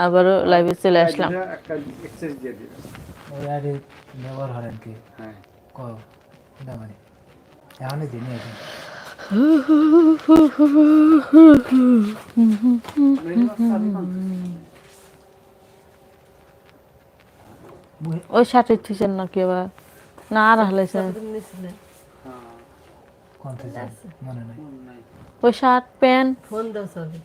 আবারও লাইভে চলে আসলাম। একটা এক্সেস দিয়ে দিবে ওই আইডি ব্যবহার করেন কি হ্যাঁ। কও মানে এখনই দিনই এখন ওই শার্টের থুইছেন নাকি আবার? না আর হালাইছেন। হ্যাঁ। কোন মনে নাই। ওই শার্ট প্যান্ট। ফোন দাও চলে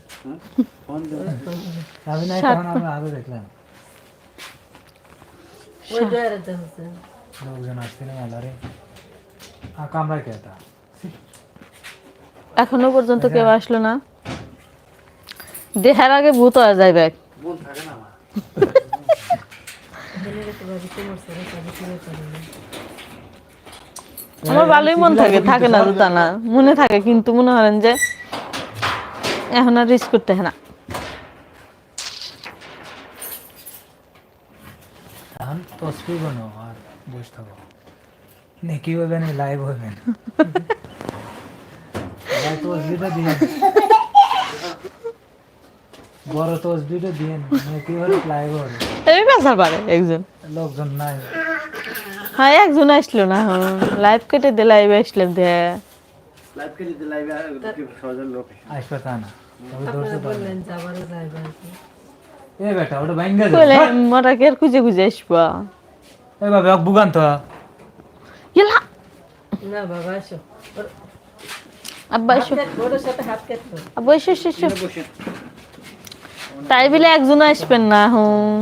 এখনও পর্যন্ত কেউ আসলো না। দেহার আগে ভূত হয়ে যায় ব্যাগ থাকে না আমার এখানে তো ভাবি তোমার সাথে সাথে কিনে পারে না আমার ভালোই মন থাকে থাকে না। তা না মনে থাকে কিন্তু মনে হলেন যে এখন আর রিস্ক করতে হয় না। এখন তসবি বানো আর বসে থাকো। নেকি হবে না লাইভ হবে না তসবিটা দিয়ে বড় তসবিটা দিয়ে নেকি হবে লাইভ হবে? এই বেচার পারে একজন। লোকজন নাই। হ্যাঁ একজন আসলো না লাইভ কেটে দিয়ে লাইভ আসলাম দে। লাইভ কে যদি লাইভে সহজের লোক? আসবে তা না। এ বেটা ওটা ভাঙ্গা কইলে মোরা কে খুঁজে খুঁজে আসবা? এ বাবা এক বুগান তো। ইলা না বাবা আসো। আব্বা সাথে হাত কাটতো আব্বা এসো এসো তাই বলে একজন আসবেন না হুম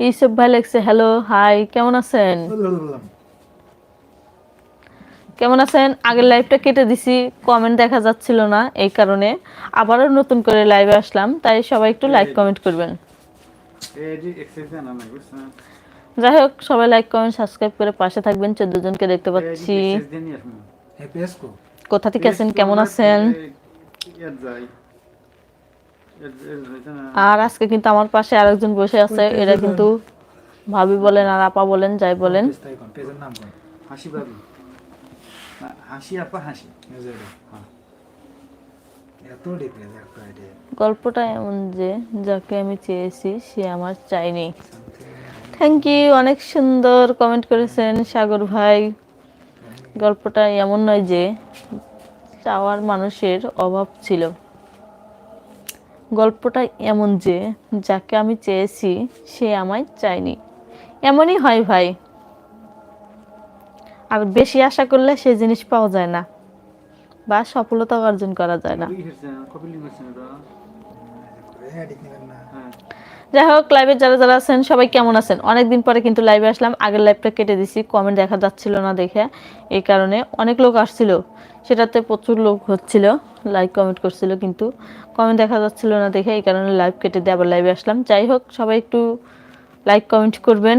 ইসব ভাই লেগছে হ্যালো হাই কেমন আছেন? কেমন আছেন? আগের লাইভটা কেটে দিছি কমেন্ট দেখা যাচ্ছিল না এই কারণে। আবারও নতুন করে লাইভে আসলাম তাই সবাই একটু লাইক কমেন্ট করবেন। যাই হোক সবাই লাইক কমেন্ট সাবস্ক্রাইব করে পাশে থাকবেন চোদ্দ জনকে দেখতে পাচ্ছি। কোথা থেকে আছেন? কেমন আছেন এর যাই এর এর হইছে না আর আজকে কিন্তু আমার পাশে আরেকজন বসে আছে এরা কিন্তু ভাবি বলেন আর আপা বলেন যাই বলেন। হাসি হাসি আপা হাসি। হ্যাঁ। একটা আইডিয়া গল্পটা এমন যে যাকে আমি চেয়েছি সে আমার চাইনি থ্যাংক ইউ অনেক সুন্দর কমেন্ট করেছেন সাগর ভাই। গল্পটা এমন নয় যে চাওয়ার মানুষের অভাব ছিল। গল্পটা এমন যে যাকে আমি চেয়েছি সে আমায় চায়নি। এমনই হয় ভাই। আর বেশি আশা করলে সে জিনিস পাওয়া যায় না। বা সফলতা অর্জন করা যায় না। যাই হোক লাইভে যারা যারা আছেন, সবাই কেমন আছেন? অনেকদিন পরে কিন্তু লাইভে আসলাম। আগের লাইভটা কেটে দিছি কমেন্ট দেখা যাচ্ছিল না দেখে। এই কারণে অনেক লোক আসছিল। সেটাতে প্রচুর লোক হচ্ছিল লাইক কমেন্ট করছিল কিন্তু কমেন্ট দেখা যাচ্ছিল না দেখে, এই কারণে লাইভ কেটে দিয়ে আবার লাইভে আসলাম। যাই হোক, সবাই একটু লাইক কমেন্ট করবেন।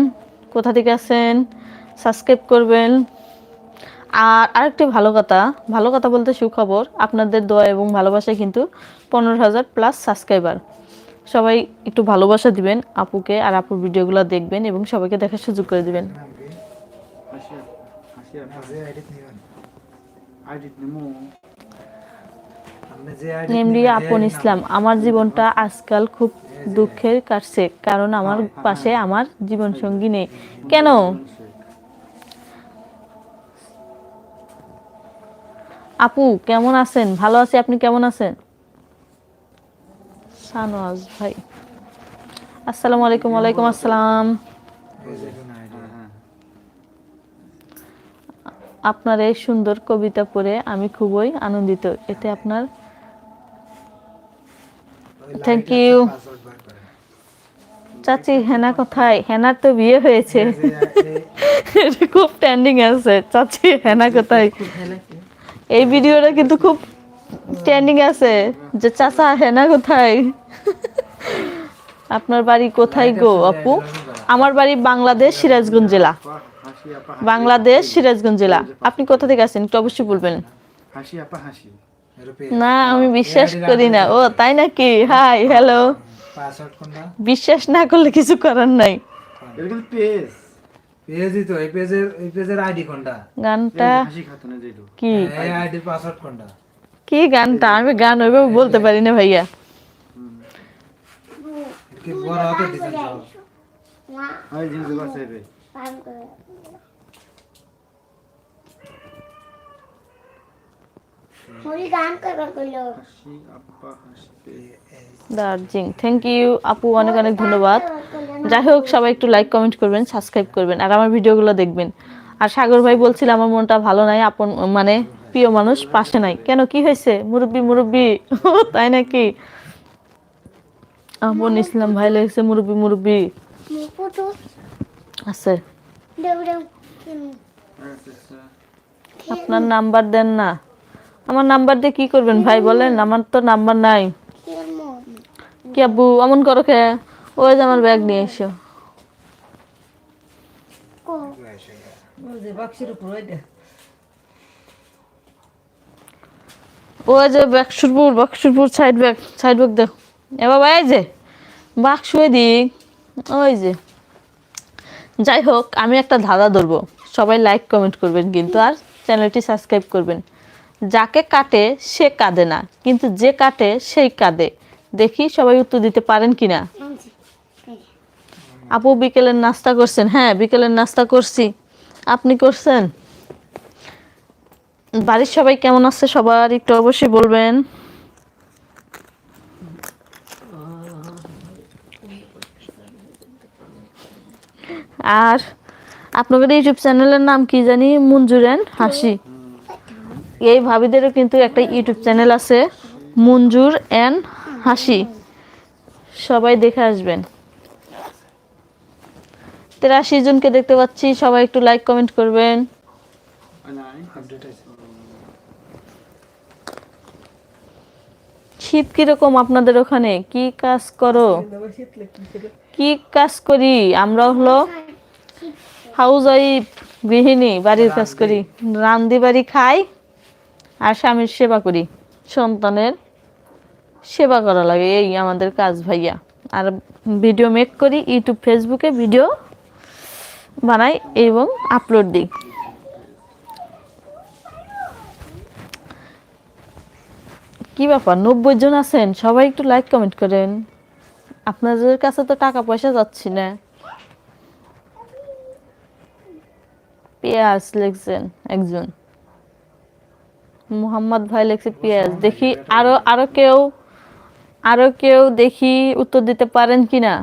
কোথা থেকে আছেন? সাবস্ক্রাইব করবেন। আর আরেকটি ভালো কথা ভালো কথা বলতে সুখবর, আপনাদের দোয়া এবং ভালোবাসায় কিন্তু পনেরো হাজার প্লাস সাবস্ক্রাইবার সবাই একটু ভালোবাসা দিবেন আপুকে আর আপুর ভিডিওগুলো দেখবেন এবং সবাইকে দেখার সুযোগ করে দিবেন। আপন ইসলাম, আমার জীবনটা আজকাল খুব দুঃখের কাটছে, কারণ আমার পাশে আমার জীবন সঙ্গী নেই। কেন? আপু, কেমন আছেন? ভালো আছি, আপনি কেমন আছেন? সানওয়াজ ভাই। আসসালামু আলাইকুম, ওয়ালাইকুম আসসালাম। আপনার এই সুন্দর কবিতা পড়ে আমি খুবই আনন্দিত। এতে আপনার থ্যাংক ইউ চাচি, হেনা কোথায়? হেনার তো বিয়ে হয়েছে। খুব ট্রেন্ডিং আছে। চাচি, হেনা কোথায়? এই ভিডিওটা কিন্তু খুব ট্রেন্ডিং আছে যে চাচা, হেনা কোথায়? আপনার বাড়ি কোথায় গো আপু? আমার বাড়ি বাংলাদেশ সিরাজগঞ্জ জেলা। বাংলাদেশ সিরাজগঞ্জ জেলা। আপনি কোথা থেকে আছেন একটু অবশ্যই বলবেন। না আমি বিশ্বাস করি না। ও তাই নাকি? হাই হ্যালো বিশ্বাস না করলে কিছু করার নাই। গানটা কি? কি গানটা? আমি গান ওইভাবে বলতে পারি না ভাইয়া। কি বড় আমি জিনিস দার্জিং থ্যাংক ইউ আপু অনেক অনেক ধন্যবাদ। যাই হোক সবাই একটু লাইক কমেন্ট করবেন সাবস্ক্রাইব করবেন আর আমার ভিডিওগুলো দেখবেন। আর সাগর ভাই বলছিল আমার মনটা ভালো নাই আপন মানে প্রিয় মানুষ পাশে নাই। কেন কি হয়েছে? মুরব্বি মুরব্বি তাই নাকি? আপন ইসলাম ভাই লেগেছে, মুরব্বি মুরব্বি। আছে। আপনার নাম্বার দেন না। আমার নাম্বার দিয়ে কি করবেন ভাই বলেন? আমার তো নাম্বার নাই। কি আব্বু অমন করো কে ওই যে আমার ব্যাগ নিয়ে এসো। ওই যে Baksurpur Baksurpur side bag side bag দেখো। এ বাবা, এই যে বাক্স দিক ওই যে। যাই হোক, আমি একটা ধাঁধা ধরবো। সবাই লাইক কমেন্ট করবেন কিন্তু, আর চ্যানেলটি সাবস্ক্রাইব করবেন। যাকে কাটে, সে কাঁদে না। কিন্তু যে কাটে, সেই কাঁদে। দেখি সবাই উত্তর দিতে পারেন কি না আপু, বিকেলের নাস্তা করছেন? হ্যাঁ বিকেলের নাস্তা করছি। আপনি করছেন? বাড়ির সবাই কেমন আছে? সবার একটু অবশ্যই বলবেন। আর আপনাদের ইউটিউব চ্যানেলের নাম কি জানি? মঞ্জুরেন হাসি। এই ভাবিদেরও কিন্তু একটা ইউটিউব চ্যানেল আছে, মঞ্জুর অ্যান হাসি। সবাই দেখে আসবেন। তেরাশি জনকে দেখতে পাচ্ছি, সবাই একটু লাইক কমেন্ট করবেন। শীত কীরকম আপনাদের ওখানে? কি কাজ করো? কি কাজ করি? আমরা হলো হাউস ওয়াইফ গৃহিণী বাড়ির কাজ করি রান্দি বাড়ি খাই আর স্বামীর সেবা করি। সন্তানের সেবা করা লাগে এই আমাদের কাজ ভাইয়া। আর ভিডিও মেক করি ইউটিউব ফেসবুকে ভিডিও বানাই এবং আপলোড দিই। কি ব্যাপার? নব্বই জন আছেন? সবাই একটু লাইক কমেন্ট করেন। আপনাদের কাছে তো টাকা পয়সা যাচ্ছি না। পেঁয়াজ লিখছেন একজন। মোহাম্মদ ভাই লিখছে পেঁয়াজ। দেখি আরও আরও কেউ আরও কেউ দেখি উত্তর দিতে পারেন কিনা?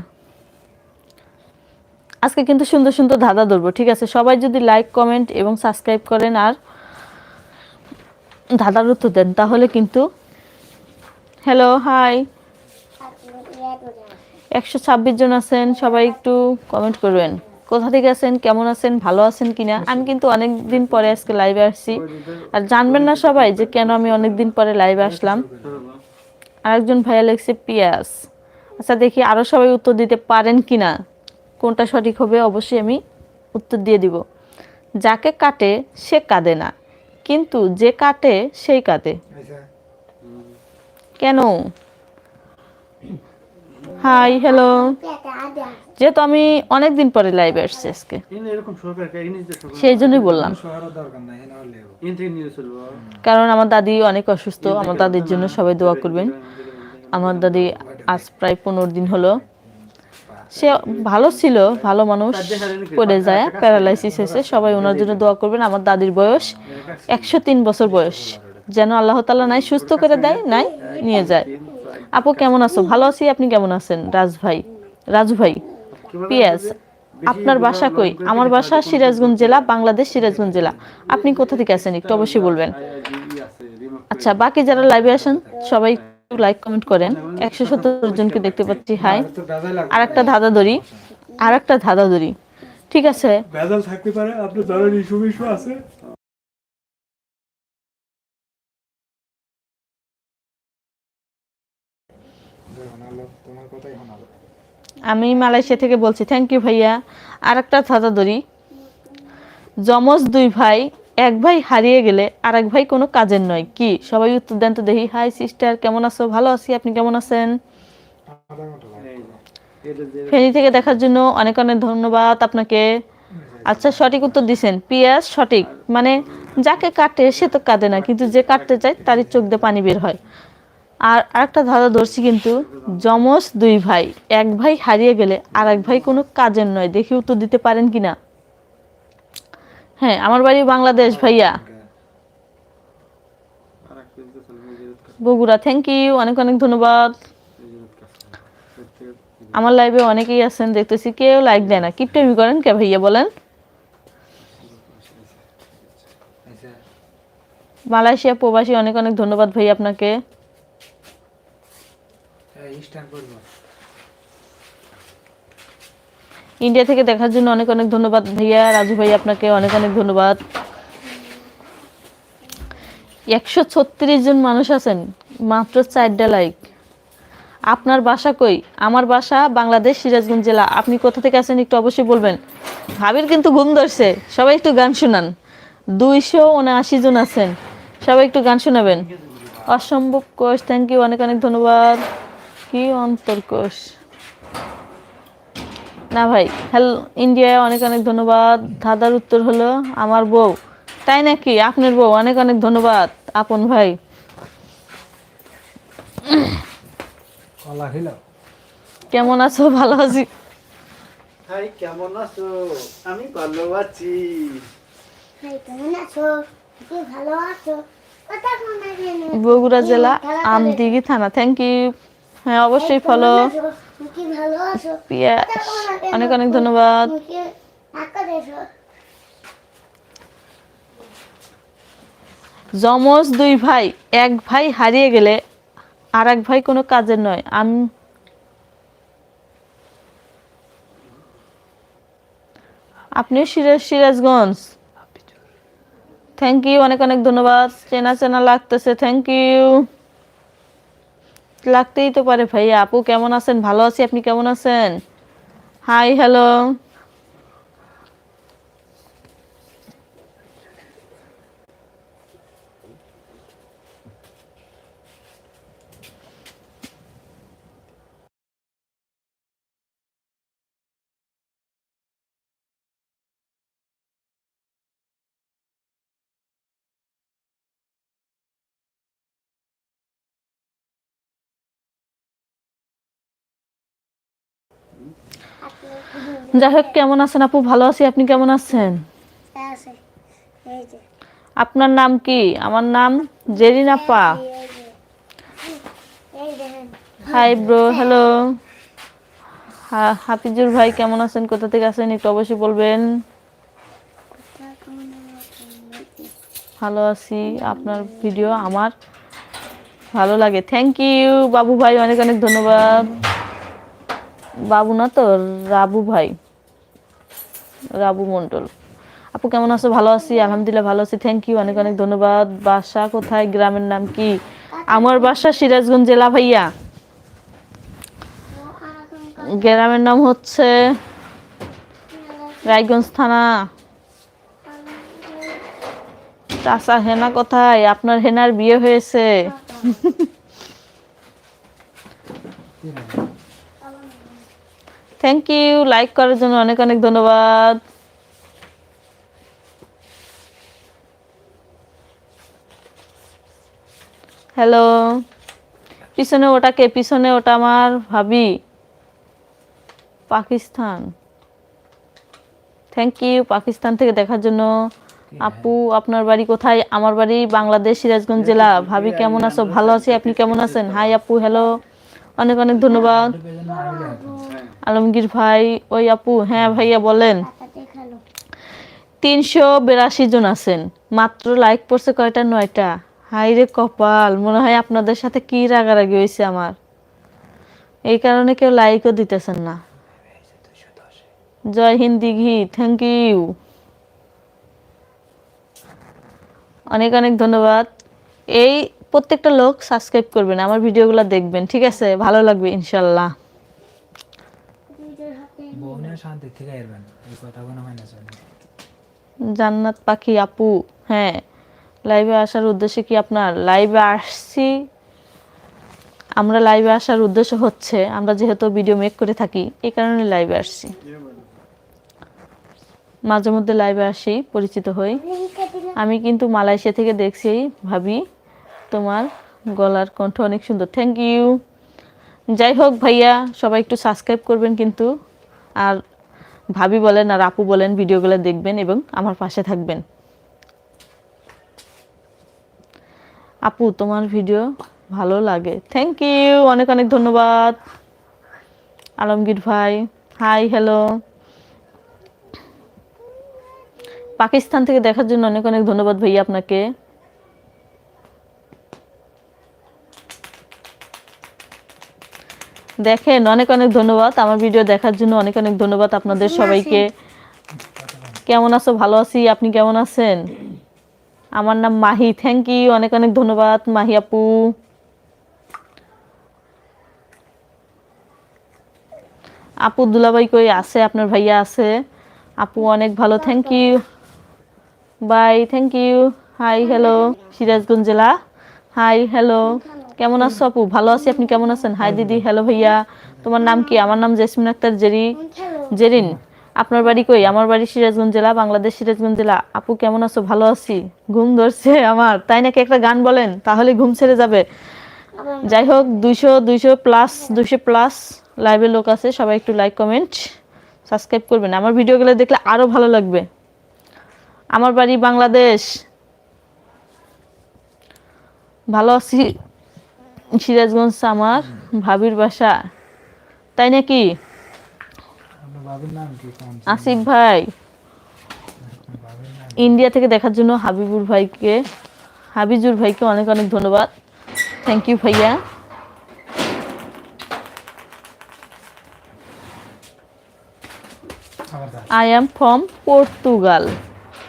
আজকে কিন্তু সুন্দর সুন্দর ধাঁধা ধরবো, ঠিক আছে? সবাই যদি লাইক কমেন্ট এবং সাবস্ক্রাইব করেন আর ধাঁধার উত্তর দেন, তাহলে কিন্তু হ্যালো হাই একশো ছাব্বিশ জন আছেন, সবাই একটু কমেন্ট করবেন। কোথা থেকে আছেন, কেমন আছেন, ভালো আছেন কিনা? আমি কিন্তু অনেক দিন পরে আজকে লাইভে আসছি। আর জানবেন না সবাই যে কেন আমি অনেক দিন পরে লাইভে আসলাম। আরেকজন ভাইয়া লেগছে পিয়াস। আচ্ছা দেখি আরও সবাই উত্তর দিতে পারেন কিনা। কোনটা সঠিক হবে? অবশ্যই আমি উত্তর দিয়ে দিব। যাকে কাটে, সে কাঁদে না, কিন্তু যে কাটে, সেই কাঁদে। কেন? হাই হ্যালো যেহেতু আমি অনেক দিন পরে লাইভে আসছি আজকে। সেই জন্যই বললাম। কারণ আমার দাদি অনেক অসুস্থ আমার দাদির জন্য সবাই দোয়া করবেন। আমার দাদি আজ প্রায় পনেরো দিন হলো। সে ভালো ছিল ভালো মানুষ পড়ে যায় প্যারালাইসিস হয়েছে সবাই ওনার জন্য দোয়া করবেন। আমার দাদির বয়স একশো তিন বছর বয়স। যেন আল্লাহ তালা নাই সুস্থ করে দেয় নাই নিয়ে যায়। আপু কেমন আছো? ভালো আছি আপনি কেমন আছেন? রাজ ভাই রাজু ভাই। পিয়াস আপনার বাসা কই? আমার বাসা সিরাজগঞ্জ জেলা বাংলাদেশ সিরাজগঞ্জ জেলা। আপনি কোথা থেকে আছেন একটু অবশ্যই বলবেন। আচ্ছা বাকি যারা লাইভে আসেন সবাই লাইক কমেন্ট করেন। একশো সত্তর জনকে দেখতে পাচ্ছি। হাই আর একটা ধাঁধা ধরি। আর একটা ধাঁধা ধরি। ঠিক আছে? ভেজাল থাকতে পারে আপনার ধরেন ইস্যু আছে তোমার কথাই শোনালো আমি মালয়েশিয়া থেকে বলছি থ্যাংক ইউ ভাইয়া। আর একটা ধাঁধা ধরি। যমজ দুই ভাই, এক ভাই হারিয়ে গেলে আর এক ভাই কোনো কাজের নয়। কি? সবাই উত্তর দেন তো দেখি। হাই সিস্টার কেমন আছো? ভালো আছি, আপনি কেমন আছেন? ফেনী থেকে দেখার জন্য অনেক অনেক ধন্যবাদ আপনাকে। আচ্ছা সঠিক উত্তর দিছেন। পিয়াজ সঠিক। মানে যাকে কাটে সে তো কাটে না, কিন্তু যে কাটতে চায় তারই চোখ দিয়ে পানি বের হয়। আর আরেকটা ধাঁধা ধরছি কিন্তু, যমজ দুই ভাই। এক ভাই হারিয়ে গেলে আর এক ভাই কোনো কাজের নয়। দেখি উত্তর দিতে পারেন কি না হ্যাঁ আমার বাড়ি বাংলাদেশ, ভাইয়া। বগুড়া থ্যাংক ইউ অনেক অনেক ধন্যবাদ। আমার লাইভে অনেকেই আছেন, দেখতেছি কেউ লাইক দেয় না। কিপটেমি করেন কে ভাইয়া, বলেন। মালয়েশিয়া প্রবাসী, অনেক অনেক ধন্যবাদ ভাই আপনাকে। স্ট্যান্ড করব। ইন্ডিয়া থেকে দেখার জন্য অনেক অনেক ধন্যবাদ ভাইয়া, রাজু ভাই আপনাকে অনেক অনেক ধন্যবাদ। একশো ছত্রিশ জন মানুষ আছেন, মাত্র চারটা লাইক আপনার বাসা কই? আমার বাসা বাংলাদেশ, সিরাজগঞ্জ জেলা। আপনি কোথা থেকে আছেন একটু অবশ্যই বলবেন। ভাবির কিন্তু ঘুম ধরছে, সবাই একটু গান শোনান। দুইশো উনআশি জন আছেন, সবাই একটু গান শোনাবেন। অসম্ভব কোষ থ্যাংক ইউ অনেক অনেক ধন্যবাদ। কি অন্তর কোষ? না ভাই হ্যালো ইন্ডিয়ায় অনেক অনেক ধন্যবাদ। দাদার উত্তর হলো আমার বউ। তাই নাকি? আপনার বউ অনেক অনেক ধন্যবাদ। আপন ভাই। কেমন আছো? ভালো আছি। হাই কেমন আছো? আমি ভালো আছি। হাই কেমন আছো? কি ভালো আছো? কথা শোনা কেন? বগুড়া জেলা আমদিঘি থানা। থ্যাংক ইউ হ্যাঁ অবশ্যই ফলো অনেক অনেক ধন্যবাদ। যমজ দুই ভাই, এক ভাই হারিয়ে গেলে আর এক ভাই কোনো কাজের নয়। আমি আপনি সিরাজ সিরাজগঞ্জ। থ্যাংক ইউ অনেক অনেক ধন্যবাদ। চেনা চেনা লাগতেছে থ্যাংক ইউ লাগতেই তো পারে ভাইয়া। আপু কেমন আছেন? ভালো আছি আপনি কেমন আছেন? হাই হ্যালো যাই হোক কেমন আছেন আপু? ভালো আছি। আপনি কেমন আছেন? আপনার নাম কি? আমার নাম জেরিনা পা হাই ব্রো হ্যালো হাফিজুর ভাই কেমন আছেন? কোথা থেকে আছেন? একটু অবশ্যই বলবেন। ভালো আছি। আপনার ভিডিও আমার ভালো লাগে। থ্যাংক ইউ বাবু ভাই অনেক অনেক ধন্যবাদ। বাবু না তো রাবু ভাই। রাবু মণ্ডল। আপু, কেমন আছো? ভালো আছি? আলহামদুলিল্লাহ ভালো আছি। থ্যাংক ইউ অনেক অনেক ধন্যবাদ। বাসা কোথায়? গ্রামের নাম কি? আমার বাসা সিরাজগঞ্জ জেলা, ভাইয়া। গ্রামের নাম হচ্ছে রায়গঞ্জ থানা। চাচা হেনা কোথায়? আপনার হেনার বিয়ে হয়েছে। থ্যাংক ইউ লাইক করার জন্য অনেক অনেক ধন্যবাদ। হ্যালো পিছনে ওটাকে পিছনে ওটা আমার ভাবি। পাকিস্তান। থ্যাংক ইউ পাকিস্তান থেকে দেখার জন্য। আপু আপনার বাড়ি কোথায়? আমার বাড়ি বাংলাদেশ সিরাজগঞ্জ জেলা। ভাবি কেমন আছো? ভালো আছি আপনি কেমন আছেন? হাই আপু হ্যালো অনেক অনেক ধন্যবাদ। আলমগীর ভাই, ওই আপু হ্যাঁ ভাইয়া বলেন। তিনশো বিরাশি জন আছেন, মাত্র লাইক পড়ছে কয়টা? নয়টা। হাই রে কপাল, মনে হয় আপনাদের সাথে কি রাগারাগি হয়েছে আমার। এই কারণে কেউ লাইকও দিতেছেন না। জয় হিন্দ দিঘি থ্যাংক ইউ অনেক অনেক ধন্যবাদ। এই প্রত্যেকটা লোক সাবস্ক্রাইব করবেন, আমার ভিডিওগুলো দেখবেন, ঠিক আছে? ভালো লাগবে, ইনশাল্লাহ। শান্তি থেকে এরবেন এই জান্নাত পাখি আপু হ্যাঁ। লাইভে আসার উদ্দেশ্য কি আপনার? লাইভে আসছি। আমরা লাইভে আসার উদ্দেশ্য হচ্ছে আমরা যেহেতু ভিডিও মেক করে থাকি এই কারণে লাইভে আসছি। মাঝে মধ্যে লাইভে আসি পরিচিত হই। আমি কিন্তু মালয়েশিয়া থেকে দেখছি ভাবি তোমার গলার কণ্ঠ অনেক সুন্দর। থ্যাংক ইউ যাই হোক ভাইয়া সবাই একটু সাবস্ক্রাইব করবেন কিন্তু। আর ভাবি বলেন আর আপু বলেন, ভিডিওগুলো দেখবেন এবং আমার পাশে থাকবেন। আপু, তোমার ভিডিও ভালো লাগে। থ্যাংক ইউ অনেক অনেক ধন্যবাদ। আলমগীর ভাই হাই হ্যালো পাকিস্তান থেকে দেখার জন্য অনেক অনেক ধন্যবাদ ভাইয়া আপনাকে। দেখেন অনেক অনেক ধন্যবাদ। আমার ভিডিও দেখার জন্য অনেক অনেক ধন্যবাদ আপনাদের সবাইকে। কেমন আছো? ভালো আছি। আপনি কেমন আছেন? আমার নাম মাহি। থ্যাংক ইউ অনেক অনেক ধন্যবাদ মাহি আপু। আপু দুলাভাই কই আছে? আপনার ভাইয়া আছে। আপু অনেক ভালো। Thank you bye thank you hi hello Sirajganj জেলা। হাই হ্যালো কেমন আছো আপু? ভালো আছি, আপনি কেমন আছেন? হাই দিদি হ্যালো ভাইয়া। তোমার নাম কি? আমার নাম জেসমিন আক্তার জেরি জেরিন। আপনার বাড়ি কই? আমার বাড়ি সিরাজগঞ্জ জেলা, বাংলাদেশ সিরাজগঞ্জ জেলা। আপু, কেমন আছো? ভালো আছি। ঘুম ধরছে আমার। তাই নাকি একটা গান বলেন? তাহলে ঘুম ছেড়ে যাবে। যাই হোক, দুইশো দুইশো প্লাস দুইশো প্লাস লাইভে লোক আছে। সবাই একটু লাইক কমেন্ট সাবস্ক্রাইব করবেন। আমার ভিডিও ভিডিওগুলো দেখলে আরও ভালো লাগবে। আমার বাড়ি বাংলাদেশ। ভালো আছি। সিরাজগঞ্জ আমার ভাবির বাসা। তাই নাকি? আসিফ ভাই। ইন্ডিয়া থেকে দেখার জন্য হাবিবুর ভাইকে হাবিজুর ভাইকে অনেক অনেক ধন্যবাদ। থ্যাংক ইউ ভাইয়া। I am from Portugal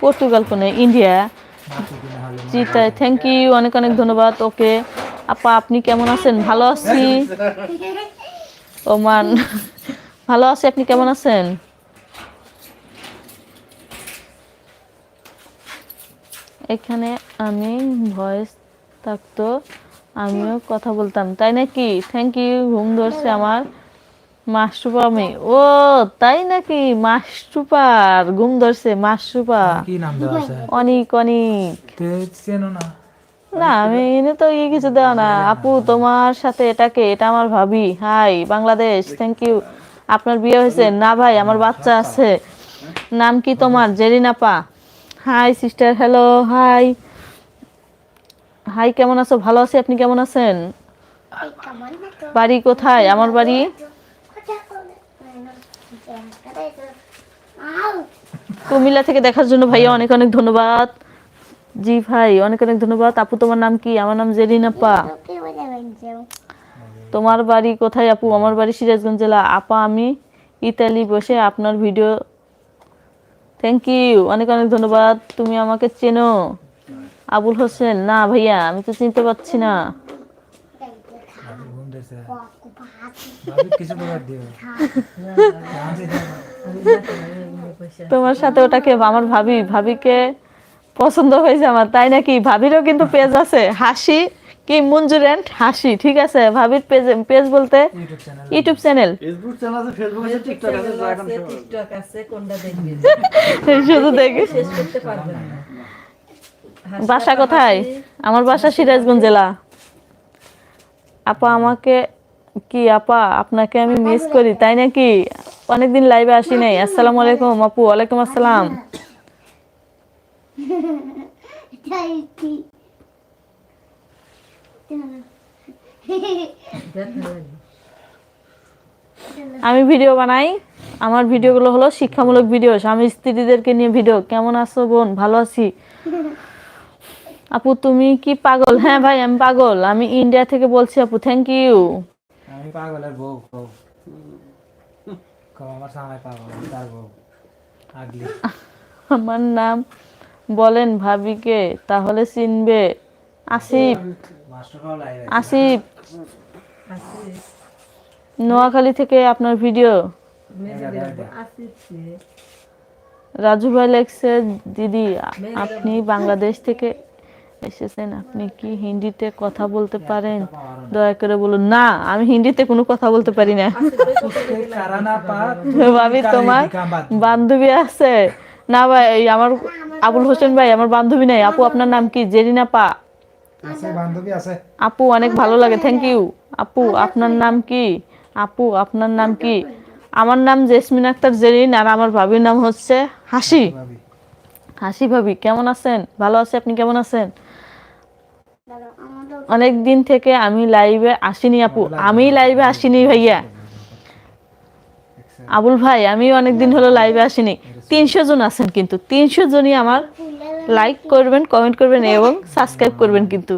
Portugal কোনে? ইন্ডিয়া জি তাই থ্যাংক ইউ অনেক অনেক ধন্যবাদ ওকে আপা আপনি কেমন আছেন? ভালো আছি। ওমান ভালো আছি আপনি কেমন আছেন? এখানে আমি ভয়েস থাকতো আমিও কথা বলতাম তাই নাকি? থ্যাংক ইউ ঘুম ধরছে আমার। মাসরুপা আমি। ও তাই নাকি? মাসরুপার ঘুম ধরছে নাম অনেক অনেক। চেনো না। না, আমি এনে তো ইয়ে কিছু দেওয়া না। আপু, তোমার সাথে এটাকে এটা আমার ভাবি। হাই, বাংলাদেশ থ্যাংক ইউ আপনার বিয়ে হয়েছে? না ভাই, আমার বাচ্চা আছে। নাম কি তোমার? জেরিনাপা hi sister hello hi hi, কেমন আছো? ভালো আছি? আপনি কেমন আছেন? বাড়ি কোথায়? আমার বাড়ি? কুমিল্লা থেকে দেখার জন্য ভাইয়া অনেক অনেক ধন্যবাদ। জি ভাই, অনেক অনেক ধন্যবাদ। আপু, তোমার নাম কি? আমার নাম বোঝাবেন যে তোমার বাড়ি কোথায় আপু? আমার বাড়ি সিরাজগঞ্জ জেলা। আপা, আমি ইতালি বসে আপনার ভিডিও থ্যাংক ইউ অনেক অনেক ধন্যবাদ। তুমি আমাকে চেনো। আবুল হোসেন। না ভাইয়া, আমি তো চিনতে পারছি না। তোমার সাথে ওটাকে, আমার ভাবি, ভাবিকে পছন্দ হয়েছে আমার তাই নাকি? ভাবিরও কিন্তু পেজ আছে হাসি কি মঞ্জুরেন্ট হাসি ঠিক আছে? ভাবির পেজ পেজ বলতে ইউটিউব চ্যানেল ফেসবুক চ্যানেল আছে ফেসবুক আছে টিকটক আছে টিকটক আছে কোনটা দেখবেন শুধু দেখি শেষ করতে পারবেন না। বাসা কোথায়? আমার বাসা সিরাজগঞ্জ জেলা। আপা আমাকে কি আপা? আপনাকে আমি মিস করি তাই নাকি? অনেকদিন লাইভে আসি নাই। আসসালামু আলাইকুম আপু। ওয়ালাইকুম আসসালাম। আমি ভিডিও বানাই। আমার ভিডিওগুলো হলো শিক্ষামূলক ভিডিও। স্বামী স্ত্রীদেরকে নিয়ে ভিডিও। কেমন আছো বোন? ভালো আছি। আপু তুমি কি পাগল? হ্যাঁ ভাই আমি পাগল। আমি ইন্ডিয়া থেকে বলছি আপু থ্যাংক ইউ আমি পাগলের বউ বউ। আমার পাগল তার বউ। আগলি আমার নাম বলেন ভাবিকে তাহলে চিনবে। আসিফ আসিফ। নোয়াখালী থেকে আপনার ভিডিও। রাজু ভাই লেখছে দিদি আপনি বাংলাদেশ থেকে এসেছেন আপনি কি হিন্দিতে কথা বলতে পারেন? দয়া করে বলুন না আমি হিন্দিতে কোনো কথা বলতে পারি না। ভাবি তোমার বান্ধবী আছে। না ভাই আমার আবুল হোসেন ভাই আমার বান্ধবী নাই। আপু আপনার নাম কি? জেরিনা পা। আছে বান্ধবী আছে। আপু অনেক ভালো লাগে থ্যাংক ইউ আপু আপনার নাম কি? আপু আপনার নাম কি? আমার নাম জেসমিন আক্তার জেরিন আর আমার ভাবির নাম হচ্ছে হাসি। হাসি ভাবি। কেমন আছেন? ভালো আছে আপনি কেমন আছেন? অনেক দিন থেকে আমি লাইভে আসিনি আপু। আমি লাইভে আসিনি। ভাইয়া। আবুল ভাই আমি অনেক দিন হলো লাইভে আসিনি। তিনশো জন আছেন কিন্তু। তিনশো জনই আমার লাইক করবেন কমেন্ট করবেন এবং সাবস্ক্রাইব করবেন কিন্তু।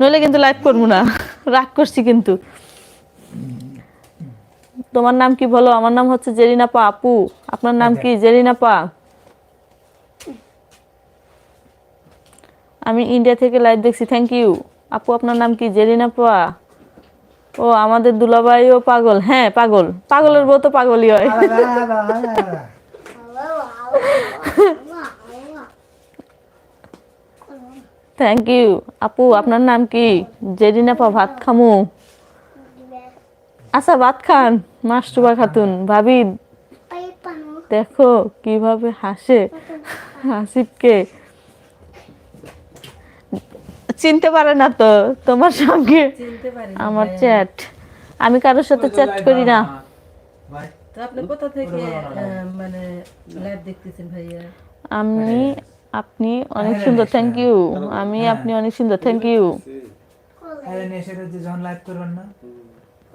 নইলে কিন্তু লাইক করব না রাগ করছি কিন্তু। তোমার নাম কি বলো? আমার নাম হচ্ছে জেরিনা পা আপু। আপনার নাম কি? জেরিনা পা আমি ইন্ডিয়া থেকে লাইভ দেখছি থ্যাংক ইউ আপু আপনার নাম কি? জেরিনা পা ও আমাদের দুলাভাইও পাগল। হ্যাঁ পাগল। পাগলের বউ তো পাগলই হয়। থ্যাংক ইউ আপু আপনার নাম কি? জেরিনা পা ভাত খামু। আচ্ছা ভাত খান। মাস্টুবা খাতুন। ভাবি দেখো কীভাবে হাসে। হাসিবকে। চিনতে পারে না তো তোমার সঙ্গে চিনতে পারি না আমার চ্যাট আমি কারোর সাথে চ্যাট করি না। তো আপনি কোথা থেকে মানে লাইভ দেখতেছেন ভাইয়া? আমি আপনি অনেক সুন্দর থ্যাংক ইউ আমি আপনি অনেক সুন্দর থ্যাংক ইউ আরে নেশাটা যে যখন লাইভ করবেন না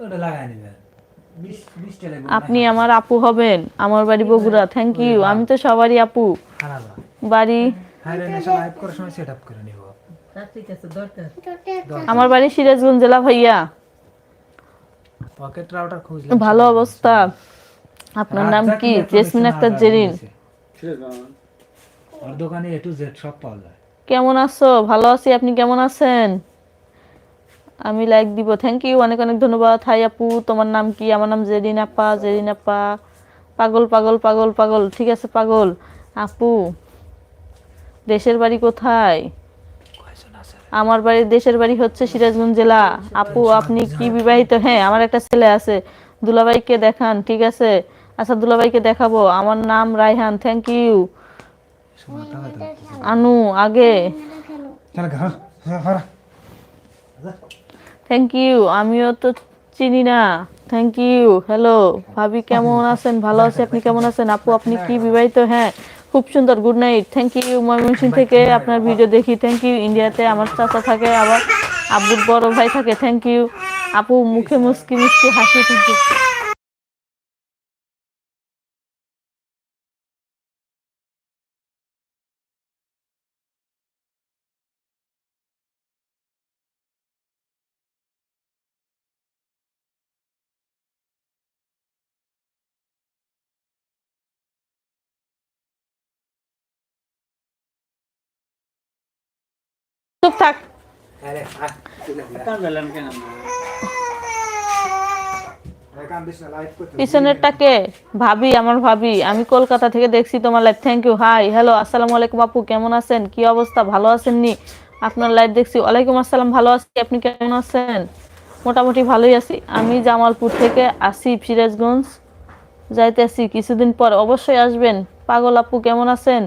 ওটা লাগাই নিবেন। বিশ বিশটা লাগবে আপনি আমার আপু হবেন আমার বাড়ি বগুড়া থ্যাংক ইউ আমি তো সবারই আপু। বাড়ি? হ্যাঁ আমার বাড়ি সিরাজগঞ্জ জেলা ভাইয়া। পকেট রাউটার খুঁজলাম ভালো অবস্থা। আপনার নাম কি? জেসমিন আক্তার জেরিন। আর দোকানে এ টু জেড সব পাওয়া যায়। কেমন আছো? ভালো আছি আপনি কেমন আছেন? আমি লাইক দিব থ্যাংক ইউ অনেক অনেক ধন্যবাদ। হাই আপু তোমার নাম কি? আমার নাম জেরিন আপা জেরিন আপা। পাগল পাগল পাগল পাগল ঠিক আছে পাগল। আপু দেশের বাড়ি কোথায়? আমার বাড়ি দেশের বাড়ি হচ্ছে সিরাজগঞ্জ জেলা। আপু আপনি কি বিবাহিত? হ্যাঁ আমার একটা ছেলে আছে। দুলাভাইকে দেখান ঠিক আছে? আচ্ছা দুলাভাইকে দেখাবো। আমার নাম রায়হান থ্যাংক ইউ আনু আগে। থ্যাংক ইউ আমিও তো চিনি না। থ্যাংক ইউ হ্যালো ভাবি কেমন আছেন? ভালো আছে। আপনি কেমন আছেন? আপু আপনি কি বিবাহিত? হ্যাঁ। খুব সুন্দর। Good night thank you Mymensingh থেকে আপনার ভিডিও দেখি। থ্যাংক ইউ ইন্ডিয়াতে আমার চাচা থাকে আবার আব্বুর বড় ভাই থাকে। থ্যাংক ইউ আপু মুখে মুসকি মিষ্টি হাসি না লাইভ করতে পিছনেরটাকে ভাবি, আমার ভাবি। আমি কলকাতা থেকে দেখছি তোমার live thank you hi hello আসসালামু আলাইকুম আপু, কেমন আছেন? কি অবস্থা? ভালো আছেন নি আপনার লাইভ দেখছি। ওয়ালাইকুম আসসালাম, ভালো আছি, আপনি কেমন আছেন? মোটামুটি ভালোই আছি। আমি জামালপুর থেকে আসি, সিরাজগঞ্জ। যাইতেছি কিছুদিন পর অবশ্যই আসবেন। পাগল আপু, কেমন আছেন?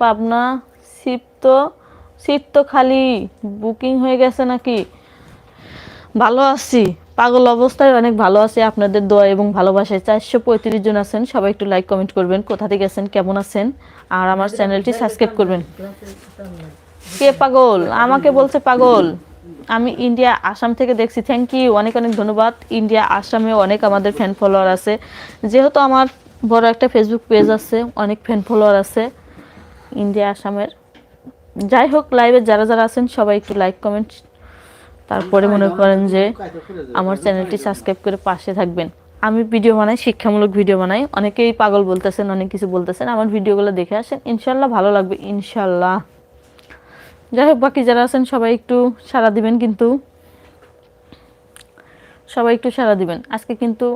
পাবনা সিট তো সিট তো খালি বুকিং হয়ে গেছে নাকি? ভালো আছি। পাগল অবস্থায় অনেক ভালো আছি। আপনাদের দোয়া এবং ভালোবাসায় চারশো পঁয়ত্রিশ জন আছেন। সবাই একটু লাইক কমেন্ট করবেন। কোথা থেকে আছেন? কেমন আছেন? আর আমার চ্যানেলটি সাবস্ক্রাইব করবেন। কে পাগল? আমাকে বলছে পাগল। আমি ইন্ডিয়া আসাম থেকে দেখছি। থ্যাংক ইউ অনেক অনেক ধন্যবাদ। ইন্ডিয়া আসামে অনেক আমাদের ফ্যান ফলোয়ার আছে। যেহেতু আমার বড় একটা ফেসবুক পেজ আছে, অনেক ফ্যান ফলোয়ার আছে ইন্ডিয়া আসামের যাই হোক লাইভে যারা যারা আছেন, সবাই একটু লাইক কমেন্ট তারপরে মনে করেন যে আমার চ্যানেলটি সাবস্ক্রাইব করে পাশে থাকবেন। আমি ভিডিও বানাই, শিক্ষামূলক ভিডিও বানাই। অনেকেই পাগল বলতেছেন, অনেক কিছু বলতেছেন, আমার ভিডিওগুলো দেখে আসেন। ইনশাল্লাহ ভালো লাগবে, ইনশাল্লাহ। যাই হোক বাকি যারা আছেন, সবাই একটু সাড়া দিবেন কিন্তু। সবাই একটু সাড়া দিবেন। আজকে কিন্তু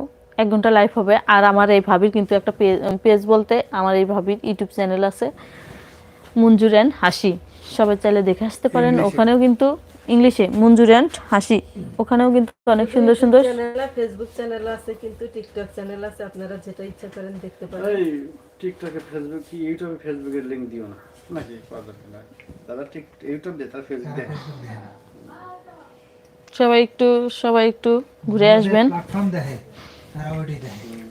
এক ঘণ্টা লাইভ হবে, আর আমার এই ভাবির কিন্তু একটা পেজ বলতে, আমার এই ভাবির ইউটিউব চ্যানেল আছে মঞ্জুরেন হাসি। সবাই চাইলে দেখে আসতে পারেন। ওখানেও কিন্তু ইংলিশে মঞ্জুরেন হাসি। ওখানেও কিন্তু অনেক সুন্দর সুন্দর। চ্যানেল ফেসবুক চ্যানেল আছে কিন্তু টিকটক চ্যানেল আছে। আপনারা যেটা ইচ্ছা করেন দেখতে পারেন। এই টিকটকে ফেসবুক কি ইউটিউবে ফেসবুকের লিঙ্ক দিও না। নাকি? তারা ঠিক ইউটিউব দিয়ে তারা ফেসবুক দেয় সবাই একটু সবাই একটু ঘুরে আসবেন। প্ল্যাটফর্ম দেখে তারা ওইটি দেখে।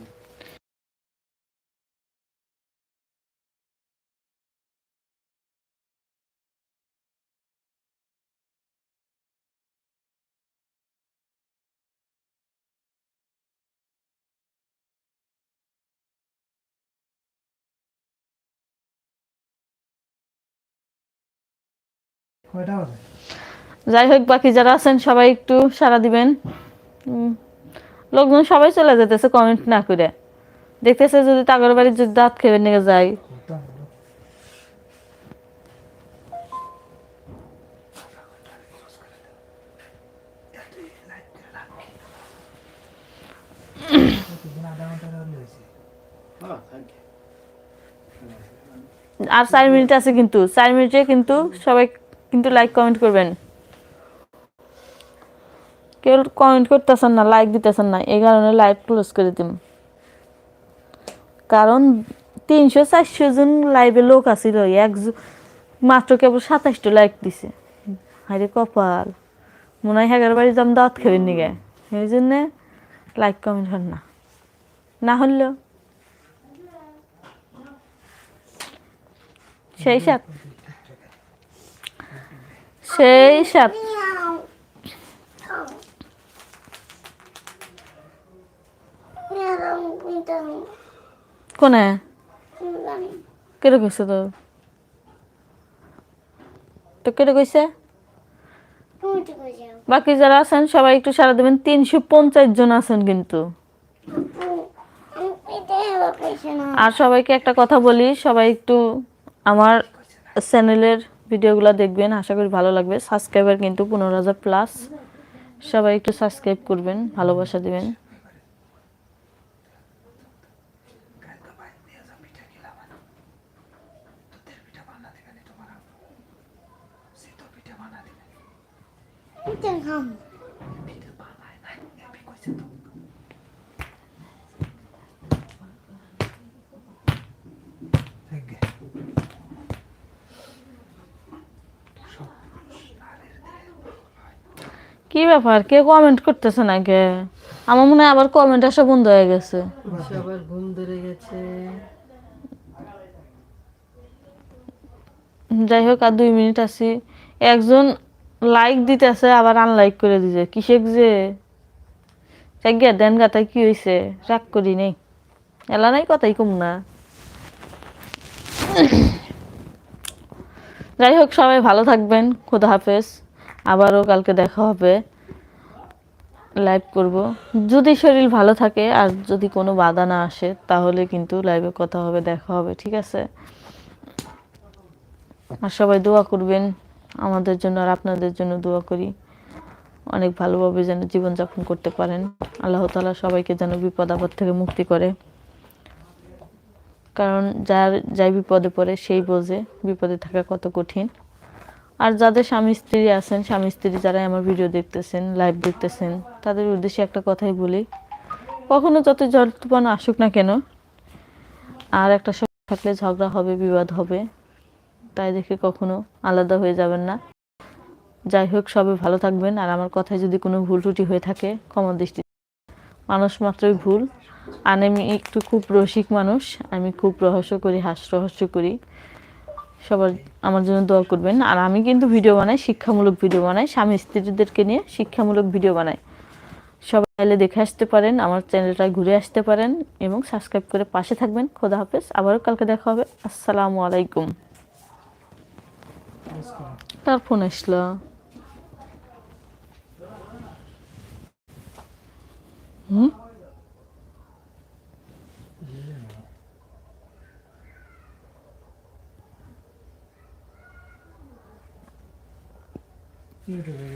কয়টা যাই হোক বাকি যারা আছেন সবাই একটু সাড়া দিবেন। লোকজন সবাই চলে যেতেছে কমেন্ট না করে। দেখতেছে যদি তাগর বাড়ির যদি দাঁত খেয়ে নিয়ে যায়। আর চার মিনিট আছে কিন্তু, চার মিনিটে কিন্তু সবাই কিন্তু লাইক কমেন্ট করবেন। কেউ কমেন্ট করতেছেন না লাইক দিতেছেন না, এই কারণে লাইভ ক্লোজ করে দিম। কারণ তিনশো চারশো জন লাইভে লোক আছিল এক মাত্র কেবল সাতাশটা লাইক দিছে। হাইরে কপাল। মনে হয় এগারো বাড়ি যাম দাঁত খেবেন নিগে এই জন্যে লাইক কমেন্ট হন না। না হলেও। সেই সাত সেই সাত কোনে? কেটে কইছে তো তো কেটে কইছে বাকি যারা আছেন, সবাই একটু সারা দেবেন। তিনশো পঞ্চাশ জন আছেন কিন্তু। আর সবাইকে একটা কথা বলি, সবাই একটু আমার চ্যানেলের ভিডিওগুলো দেখবেন, আশা করি ভালো লাগবে। সাবস্ক্রাইবার কিন্তু পনেরো হাজার প্লাস সবাই একটু সাবস্ক্রাইব করবেন, ভালোবাসা দেবেন। পিঠে কি ব্যাপার? কে কমেন্ট করতেছে না কে আমার মনে হয় আবার কমেন্ট আসা বন্ধ হয়ে গেছে। সবার ঘুম ধরে গেছে। যাই হোক আর দুই মিনিট আছি। একজন লাইক দিতেছে আবার আনলাইক করে দিছে। কিসেক যে? দেন গাতায় কি হয়েছে রাগ করি নেই। এলা নাই কথাই কম না। যাই হোক সবাই ভালো থাকবেন। খোদা হাফেজ। আবারও কালকে দেখা হবে। লাইভ করব। যদি শরীর ভালো থাকে আর যদি কোনো বাধা না আসে, তাহলে কিন্তু লাইভে কথা হবে, দেখা হবে, ঠিক আছে? আর সবাই দোয়া করবেন। আমাদের জন্য আর আপনাদের জন্য দোয়া করি। অনেক ভালোভাবে যেন জীবনযাপন করতে পারেন। আল্লাহ তালা সবাইকে যেন বিপদ আপদ থেকে মুক্তি করে। কারণ যার, যাই বিপদে পড়ে, সেই বোঝে বিপদে থাকা কত কঠিন। আর যাদের স্বামী স্ত্রী আছেন, স্বামী স্ত্রী যারা আমার ভিডিও দেখতেছেন লাইভ দেখতেছেন, তাদের উদ্দেশ্যে একটা কথাই বলি। কখনো যত জল তুফান আসুক না কেন, আর একটা সময় থাকলে ঝগড়া হবে, বিবাদ হবে, তাই দেখে কখনো আলাদা হয়ে যাবেন না। যাই হোক, সবাই ভালো থাকবেন, আর আমার কথায় যদি কোনো ভুল ত্রুটি হয়ে থাকে, ক্ষমা দৃষ্টি মানুষ মাত্রই ভুল। আর আমি একটু খুব রসিক মানুষ, আমি খুব রহস্য করি হাস রহস্য করি। সবার আমার জন্য দোয়া করবেন। আর আমি কিন্তু ভিডিও বানাই, শিক্ষামূলক ভিডিও বানাই, স্বামী স্ত্রীদেরকে নিয়ে শিক্ষামূলক ভিডিও বানাই। সবাই চাইলে দেখে আসতে পারেন, আমার চ্যানেলটা ঘুরে আসতে পারেন এবং সাবস্ক্রাইব করে পাশে থাকবেন। খোদা হাফেজ, আবারও কালকে দেখা হবে। আসসালামু আলাইকুম। তার ফোন আসলো? হুম? You do